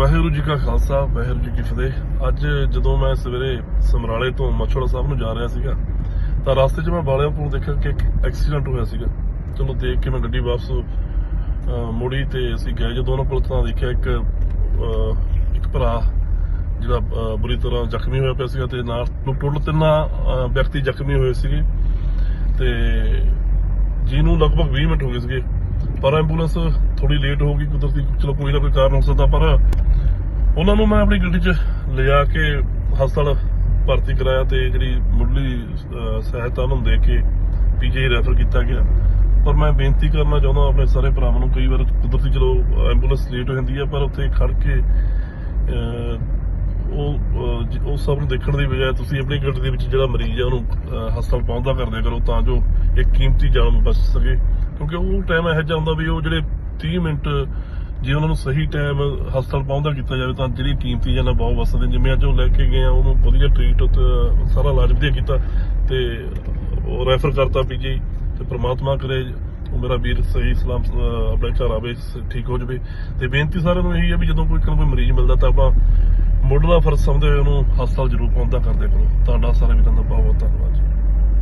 ਵਾਹਿਗੁਰੂ ਜੀ ਕਾ ਖਾਲਸਾ ਵਾਹਿਗੁਰੂ ਜੀ ਕੀ ਫਤਿਹ। ਅੱਜ ਜਦੋਂ ਮੈਂ ਸਵੇਰੇ ਸਮਰਾਲੇ ਤੋਂ ਮਛੋੜਾ ਸਾਹਿਬ ਨੂੰ ਜਾ ਰਿਹਾ ਸੀਗਾ ਤਾਂ ਰਸਤੇ 'ਚ ਮੈਂ ਬਾਲਿਆਂ ਪੁਲ ਦੇਖਿਆ ਕਿ ਇੱਕ ਐਕਸੀਡੈਂਟ ਹੋਇਆ ਸੀਗਾ। ਚਲੋ ਦੇਖ ਕੇ ਮੈਂ ਗੱਡੀ ਵਾਪਸ ਅਹ, ਮੁੜੀ ਤੇ ਅਸੀਂ ਗਏ ਜਦੋਂ ਉਹਨਾਂ ਕੋਲ ਤਾਂ ਦੇਖਿਆ ਇੱਕ ਇੱਕ ਭਰਾ ਜਿਹੜਾ ਬੁਰੀ ਤਰ੍ਹਾਂ ਜ਼ਖਮੀ ਹੋਇਆ ਪਿਆ ਸੀਗਾ ਤੇ ਨਾਲ ਟੋਟਲ ਤਿੰਨਾਂ ਵਿਅਕਤੀ ਜ਼ਖਮੀ ਹੋਏ ਸੀਗੇ ਤੇ ਜਿਹਨੂੰ ਲਗਭਗ 20 ਮਿੰਟ ਹੋ ਗਏ ਸੀਗੇ। ਪਰ ਐਂਬੂਲੈਂਸ ਥੋੜੀ ਲੇਟ ਹੋ ਗਈ ਕੁਦਰਤੀ ਚਲੋ ਕੋਈ ਨਾ ਕੋਈ ਕਾਰਨ ਹੋ ਸਕਦਾ, ਪਰ ਉਹਨਾਂ ਨੂੰ ਮੈਂ ਆਪਣੀ ਗੱਡੀ 'ਚ ਲਿਜਾ ਕੇ ਹਸਪਤਾਲ ਭਰਤੀ ਕਰਾਇਆ ਤੇ ਜਿਹੜੀ ਮੁੱਢਲੀ ਸਹਾਇਤਾ ਉਹਨਾਂ ਨੂੰ ਦੇ ਕੇ ਪੀਜੀ ਰੈਫਰ ਕੀਤਾ ਗਿਆ। ਪਰ ਮੈਂ ਬੇਨਤੀ ਕਰਨਾ ਚਾਹੁੰਦਾ ਆਪਣੇ ਸਾਰੇ ਭਰਾਵਾਂ ਨੂੰ, ਕਈ ਵਾਰ ਕੁਦਰਤੀ ਚਲੋ ਐਂਬੂਲੈਂਸ ਲੇਟ ਹੋ ਜਾਂਦੀ ਹੈ, ਪਰ ਉੱਥੇ ਖੜ ਕੇ ਉਹ ਉਹ ਸਭ ਨੂੰ ਦੇਖਣ ਦੀ ਬਜਾਏ ਤੁਸੀਂ ਆਪਣੀ ਗੱਡੀ ਦੇ ਵਿੱਚ ਜਿਹੜਾ ਮਰੀਜ਼ ਹੈ ਉਹਨੂੰ ਹਸਪਤਾਲ ਪਹੁੰਚਦਾ ਕਰ ਕਰੋ, ਤਾਂ ਜੋ ਇੱਕ ਕੀਮਤੀ ਜਾਨ ਬਚ ਸਕੇ। ਕਿਉਂਕਿ ਉਹ ਟਾਈਮ ਇਹੋ ਜਿਹਾ ਹੁੰਦਾ ਵੀ ਉਹ ਜਿਹੜੇ 30 ਮਿੰਟ ਜੇ ਉਹਨਾਂ ਨੂੰ ਸਹੀ ਟਾਈਮ ਹਸਪਤਾਲ ਪਹੁੰਚਦਾ ਕੀਤਾ ਜਾਵੇ ਤਾਂ ਜਿਹੜੀ ਕੀਮਤੀ ਜਾਨਾਂ ਬਹੁਤ ਬਚ ਜਿਵੇਂ ਅੱਜ ਉਹ ਲੈ ਕੇ ਗਏ ਆ, ਉਹਨੂੰ ਵਧੀਆ ਟ੍ਰੀਟ ਉੱਤੇ ਸਾਰਾ ਇਲਾਜ ਵਧੀਆ ਕੀਤਾ ਤੇ ਉਹ ਰੈਫਰ ਕਰਤਾ ਪੀਜੀ ਤੇ ਪ੍ਰਮਾਤਮਾ ਕਰੇ, ਉਹ ਮੇਰਾ ਵੀਰ ਸਹੀ ਸਲਾਮ ਆਪਣੇ ਘਰ ਆਵੇ, ਠੀਕ ਹੋ ਜਾਵੇ। ਤੇ ਬੇਨਤੀ ਸਾਰਿਆਂ ਨੂੰ ਇਹੀ ਹੈ ਵੀ ਜਦੋਂ ਕੋਈ ਕੋਈ ਮਰੀਜ਼ ਮਿਲਦਾ ਤਾਂ ਆਪਾਂ ਮੁੱਢਲਾ ਫਰਜ਼ ਸਮਝਦੇ ਹੋਏ ਉਹਨੂੰ ਹਸਪਤਾਲ ਜ਼ਰੂਰ ਪਹੁੰਚਦਾ ਕਰਦੇ ਕਰੋ ਤੁਹਾਡਾ ਸਾਰੇ ਵੀਰਾਂ ਦਾ ਬਹੁਤ ਬਹੁਤ ਧੰਨਵਾਦ ਜੀ।